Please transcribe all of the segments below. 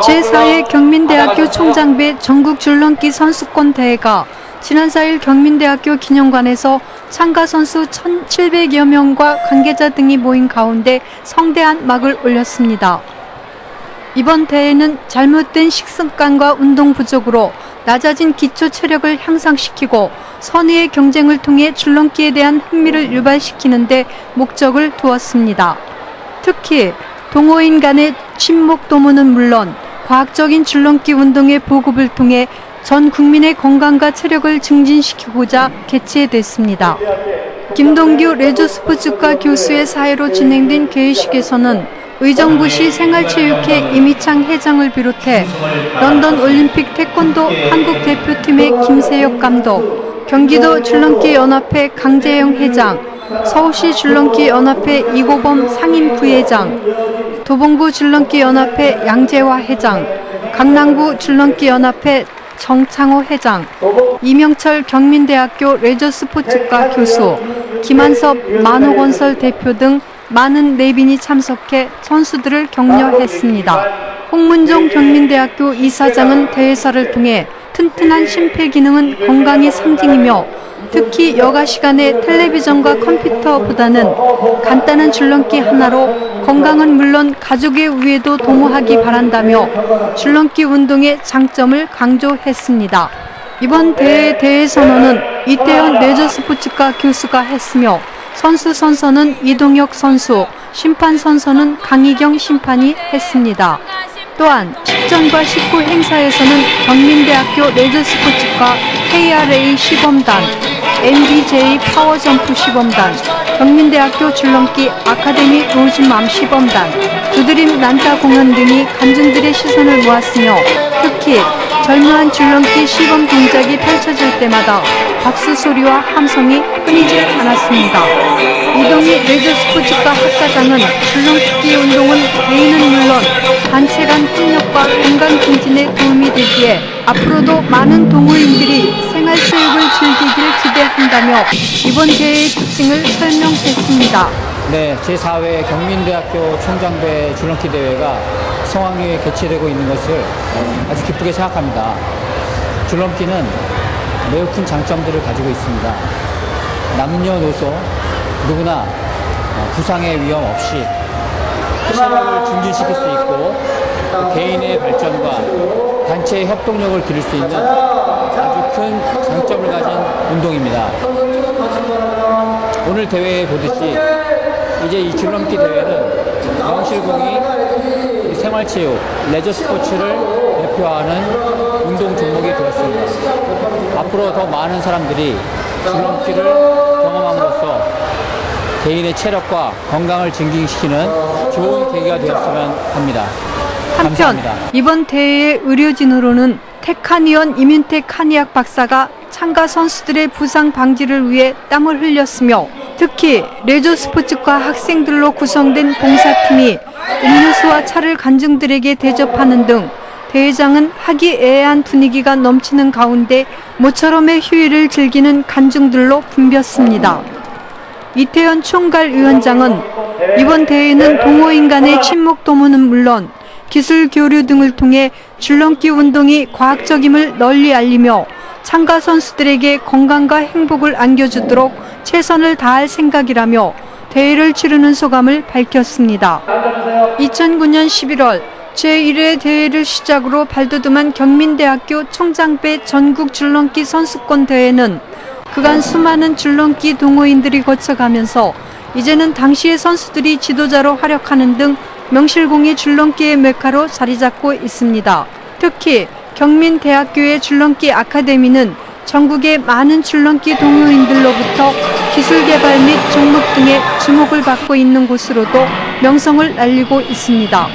제4회 경민대학교 총장배 전국 줄넘기 선수권 대회가 지난 4일 경민대학교 기념관에서 참가 선수 1,700여 명과 관계자 등이 모인 가운데 성대한 막을 올렸습니다. 이번 대회는 잘못된 식습관과 운동 부족으로 낮아진 기초 체력을 향상시키고 선의의 경쟁을 통해 줄넘기에 대한 흥미를 유발시키는데 목적을 두었습니다. 특히 동호인 간의 친목 도모는 물론 과학적인 줄넘기 운동의 보급을 통해 전 국민의 건강과 체력을 증진시키고자 개최됐습니다. 김동규 레저스포츠과 교수의 사회로 진행된 개회식에서는 의정부시 생활체육회 이미창 회장을 비롯해 런던 올림픽 태권도 한국 대표팀의 김세혁 감독, 경기도 줄넘기 연합회 강재영 회장, 서울시 줄넘기 연합회 이고범 상임 부회장, 도봉구 줄넘기 연합회 양재화 회장, 강남구 줄넘기 연합회 정창호 회장, 이명철 경민대학교 레저스포츠과 교수, 김한섭 만호건설 대표 등 많은 내빈이 참석해 선수들을 격려했습니다. 홍문종 경민대학교 이사장은 대회사를 통해 튼튼한 심폐기능은 건강의 상징이며 특히 여가 시간에 텔레비전과 컴퓨터보다는 간단한 줄넘기 하나로 건강은 물론 가족의 우애도 도모하기 바란다며 줄넘기 운동의 장점을 강조했습니다. 이번 대회 대회 선언은 이태원 레저스포츠과 교수가 했으며 선수 선서는 이동혁 선수, 심판 선서는 강희경 심판이 했습니다. 또한 10전과 19 행사에서는 경민대학교 레저스포츠과 KRA 시범단, MBJ 파워점프 시범단, 경민대학교 줄넘기 아카데미 로즈맘 시범단, 두드림 난타 공연 등이 관중들의 시선을 모았으며 특히 절묘한 줄넘기 시범 동작이 펼쳐질 때마다 박수 소리와 함성이 끊이지 않았습니다. 이동희 레저스포츠과 학과장은 줄넘기 운동은 개인은 물론 단체 간 협력과 건강 증진에 도움이 되기에 앞으로도 많은 동호인들이 즐 기대한다며 이번 대회의 특징을 설명했습니다. 네, 제4회 경민대학교 총장배 줄넘기 대회가 성황리에 개최되고 있는 것을 아주 기쁘게 생각합니다. 줄넘기는 매우 큰 장점들을 가지고 있습니다. 남녀노소 누구나 부상의 위험 없이 체력을 증진시킬 수 있고 개인의 발전과 단체의 협동력을 기를 수 있는 큰 장점을 가진 운동입니다. 오늘 대회에 보듯이 이제 이 줄넘기 대회는 명실공히 생활체육, 레저 스포츠를 대표하는 운동 종목이 되었습니다. 앞으로 더 많은 사람들이 줄넘기를 경험함으로써 개인의 체력과 건강을 증진시키는 좋은 계기가 되었으면 합니다. 한편 감사합니다. 이번 대회의 의료진으로는 테카니언 이민택 카니악 박사가 참가 선수들의 부상 방지를 위해 땀을 흘렸으며 특히 레저 스포츠과 학생들로 구성된 봉사팀이 음료수와 차를 관중들에게 대접하는 등 대회장은 화기애애한 분위기가 넘치는 가운데 모처럼의 휴일을 즐기는 관중들로 붐볐습니다. 이태현 총괄위원장은 이번 대회는 동호인 간의 친목 도모는 물론 기술 교류 등을 통해 줄넘기 운동이 과학적임을 널리 알리며 참가 선수들에게 건강과 행복을 안겨주도록 최선을 다할 생각이라며 대회를 치르는 소감을 밝혔습니다. 2009년 11월 제1회 대회를 시작으로 발돋움한 경민대학교 총장배 전국 줄넘기 선수권 대회는 그간 수많은 줄넘기 동호인들이 거쳐가면서 이제는 당시의 선수들이 지도자로 활약하는 등 명실공히 줄넘기의 메카로 자리 잡고 있습니다. 특히 경민대학교의 줄넘기 아카데미는 전국의 많은 줄넘기 동호인들로부터 기술 개발 및 종목 등의 주목을 받고 있는 곳으로도 명성을 날리고 있습니다.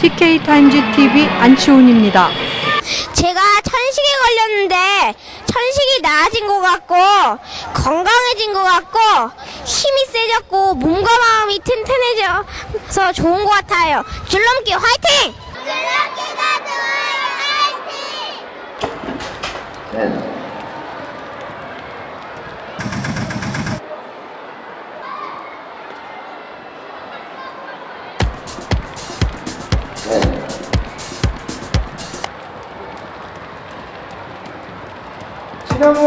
TK타임즈 TV 안치훈입니다. 제가 천식에 걸렸는데 천식이 나아진 것 같고 건강해진 것 같고 힘이 세졌고 몸과 마음이 튼튼해져서 좋은 것 같아요. 줄넘기 화이팅! 줄넘기가 좋아요 화이팅! 네. 네. 신영이